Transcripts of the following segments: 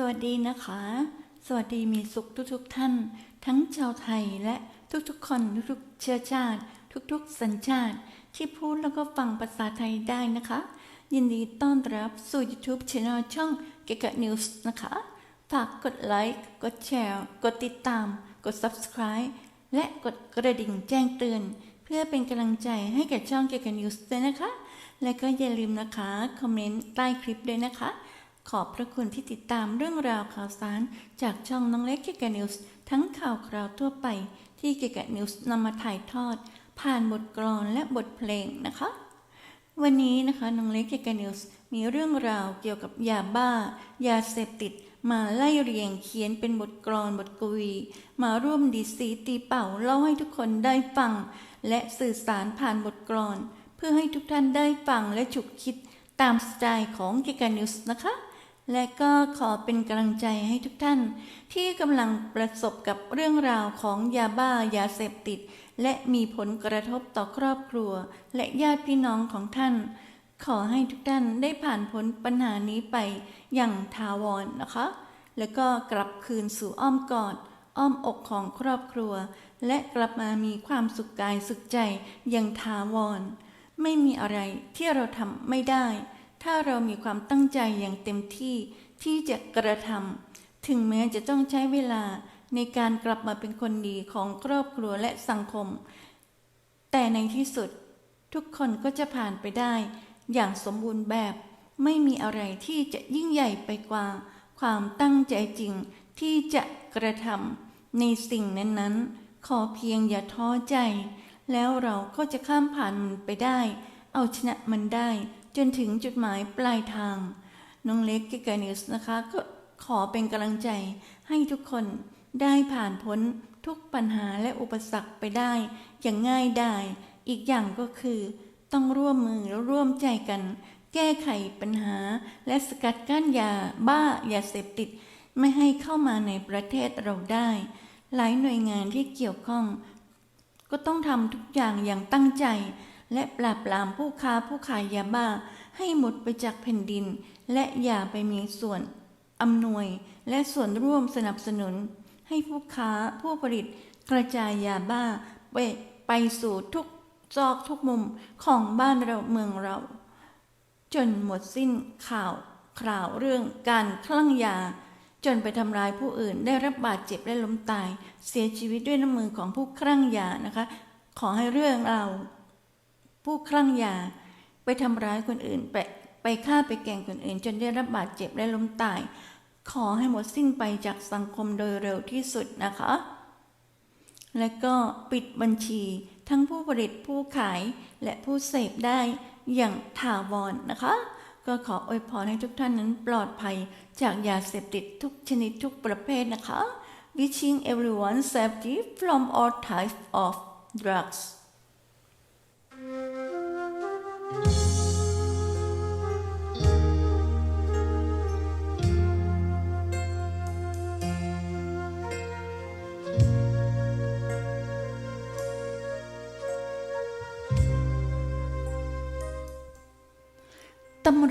สวัสดีนะคะ สวัสดีมีสุขทุกๆท่าน ทั้งชาวไทยและทุกๆ คนทุกๆ เชื้อชาติ ทุกๆ สัญชาติ ที่พูดแล้วก็ฟังภาษาไทยได้นะคะ ยินดีต้อนรับสู่ YouTube Channel ช่องเกกะนิวส์นะคะ ฝากกดไลค์กดแชร์ กดติดตาม กด Subscribe และกดกระดิ่งแจ้งเตือน เพื่อเป็นกำลังใจให้แกับช่องเกกะนิวส์ด้วยนะคะ และก็อย่าลืมนะคะ คอมเมนต์ใต้คลิปด้วยนะคะ ขอบพระคุณที่ติดตามเรื่องราวข่าวสาร จากช่องน้องเล็กเกกะนิวส์ทั้งข่าวคราวทั่วไปที่เกกะนิวส์นำมาถ่ายทอด ผ่านบทกลอนและบทเพลงนะคะ วันนี้นะคะน้องเล็กเกกะนิวส์มีเรื่องราวเกี่ยวกับยาบ้า ยาเสพติดมาไล่เรียงเขียนเป็นบทกลอนบทกวี มาร่วมดีสีตีเป่าเล่าให้ทุกคนได้ฟัง และสื่อสารผ่านบทกลอน เพื่อให้ทุกท่านได้ฟังและฉุกคิดตามสไตล์ของเกกะนิวส์นะคะ และก็ขอเป็นกำลังใจให้ทุกท่าน ที่กำลังประสบกับเรื่องราวของยาบ้ายาเสพติด และมีผลกระทบต่อครอบครัว และญาติพี่น้องของท่าน ขอให้ทุกท่านได้ผ่านพ้นปัญหานี้ไปอย่างทาวรนนะคะ แล้วก็กลับคืนสู่อ้อมกอด อ้อมอกของครอบครัว และกลับมามีความสุขกายสุขใจอย่างทาวร ไม่มีอะไรที่เราทำไม่ได้ ถ้าเรามีความตั้งใจอย่างเต็มที่ที่จะกระทำถึงแม้จะต้องใช้เวลาในการกลับมาเป็นคนดีของครอบครัวและสังคม แต่ในที่สุดทุกคนก็จะผ่านไปได้ อย่างสมบูรณ์แบบ ไม่มีอะไรที่จะยิ่งใหญ่ไปกว่า ความตั้งใจจริงที่จะกระทำในสิ่งนั้นๆ ขอเพียงอย่าท้อใจ แล้วเราก็จะข้ามผ่านมันไปได้ เอาชนะมันได้ จนถึงจุดหมายปลายทาง น้องเล็กกิกานิวส์นะคะ ก็ขอเป็นกำลังใจให้ทุกคนได้ผ่านพ้นทุกปัญหาและอุปสรรคไปได้ อย่างง่ายดายอีกอย่างก็คือ ต้องร่วมมือและร่วมใจกัน แก้ไขปัญหา และสกัดกั้นยาบ้ายาเสพติด ไม่ให้เข้ามาในประเทศเราได้ หลายหน่วยงานที่เกี่ยวข้อง ก็ต้องทำทุกอย่างอย่างตั้งใจ และปราบปรามผู้ค้าผู้ขายยาบ้า ให้หมดไปจากแผ่นดิน และอย่าไปมีส่วนอำนวยและส่วนร่วมสนับสนุน ให้ผู้ค้าผู้ผลิตกระจายยาบ้าไปไปสู่ทุกซอกทุกมุมของบ้านเราเมืองเรา จนหมดสิ้นข่าวคราวเรื่องการคลั่งยา จนไปทำร้ายผู้อื่นได้รับบาดเจ็บและล้มตาย เสียชีวิตด้วยน้ำมือของผู้คลั่งยานะคะ ขอให้เรื่องเรา ผู้คลั่งยาไปทำร้ายคนอื่น ไปไปฆ่าไปแกงคนอื่น จนได้รับบาดเจ็บและล้มตาย ขอให้หมดสิ้นไปจากสังคมโดยเร็วที่สุดนะคะ และก็ปิดบัญชีทั้งผู้ผลิตผู้ขายและผู้เสพได้อย่างถาวรนนะคะ ก็ขออวยพรให้ทุกท่านนั้นปลอดภัยจากยาเสพติดทุกชนิดทุกประเภทนะคะ Wishing everyone safety from all types of drugs ตำ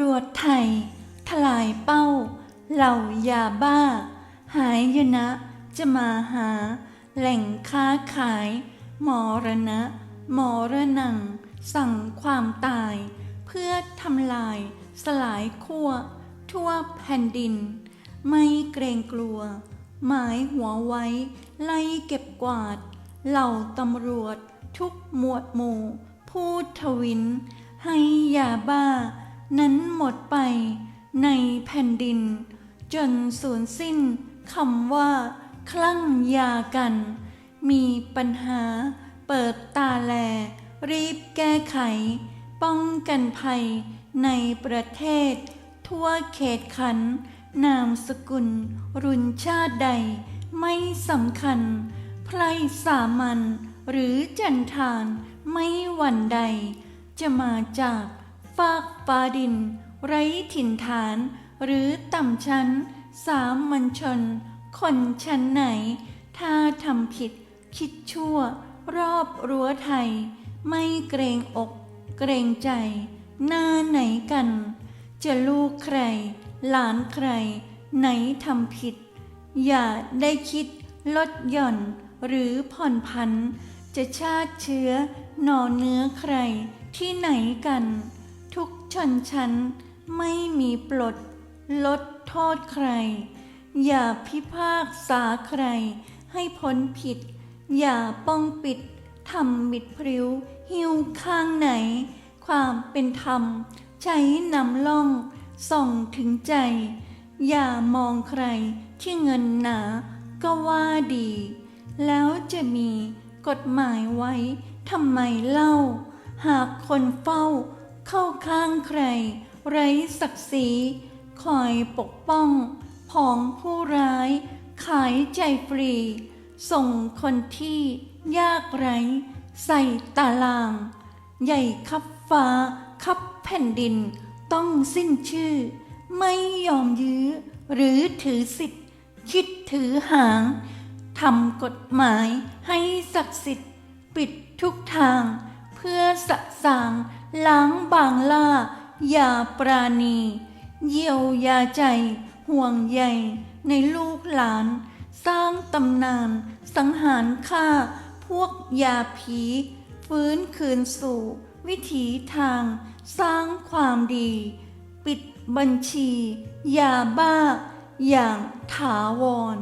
รวจไทย ทลายเป้า เหล่ายาบ้า หายยนะจะมาหา แหล่งค้าขาย มรณะ หมอรณัง สั่งความตาย เพื่อทำลาย สลายขั้ว ทั่วแผ่นดิน ไม่เกรงกลัว หมายหัวไว้ ไล่เก็บกวาด เหล่าตำรวจ ทุกหมวดหมู่ พูดทวิน ให้ยาบ้า นั้นหมดไป ในแผ่นดิน จนสูญสิ้นคำว่า คลั่งยากัน มีปัญหา เปิดตาแล รีบแก้ไข ป้องกันภัยในประเทศ ทั่วเขตขัน นามสกุล รุนชาติใด ไม่สำคัญ ไพรสามัญหรือจันทานไม่หวั่นใด จะมาจากฟากฟ้าดิน ไร้ถิ่นฐาน หรือต่ำชั้น สามัญชน คนชั้นไหน ถ้าทำผิด คิดชั่ว รอบรั้วไทย ไม่เกรงอกเกรงใจ หน้าไหนกัน จะลูกใคร หลานใคร ไหนทำผิด อย่าได้คิดลดหย่อนหรือผ่อนพัน จะชาติเชื้อหน่อเนื้อใครที่ไหนกัน ทุกชนชั้นไม่มีปลด ลดโทษใคร อย่าพิพากษาใครให้พ้นผิด อย่าป้องปิดทำมิดพริ้ว หิวข้างไหน ความเป็นธรรม ใช้นำล่อง ส่องถึงใจ อย่ามองใครที่เงินหนา ก็ว่าดี แล้วจะมีกฎหมายไว้ทำไมเล่า หากคนเฝ้า เข้าข้างใคร ไร้ศักดิ์ศรีคอยปกป้องผองผู้ร้าย ขายใจฟรี ส่งคนที่ยากไร้ ใส่ตาราง ใหญ่คับฟ้า คับแผ่นดิน ต้องสิ้นชื่อ ไม่ยอมยื้อ หรือถือสิทธิ์ คิดถือหางทำกฎหมายให้ศักดิ์สิทธิ์ ปิดทุกทาง เพื่อสะสาง ล้างบางล่า อย่าปราณี เยียวยาใจ ห่วงใยในลูกหลาน สร้างตำนาน สังหารฆ่า พวกยาผี ฟื้นคืนสู่ วิถีทาง สร้างความดี ปิดบัญชี ยาบ้า อย่างถาวร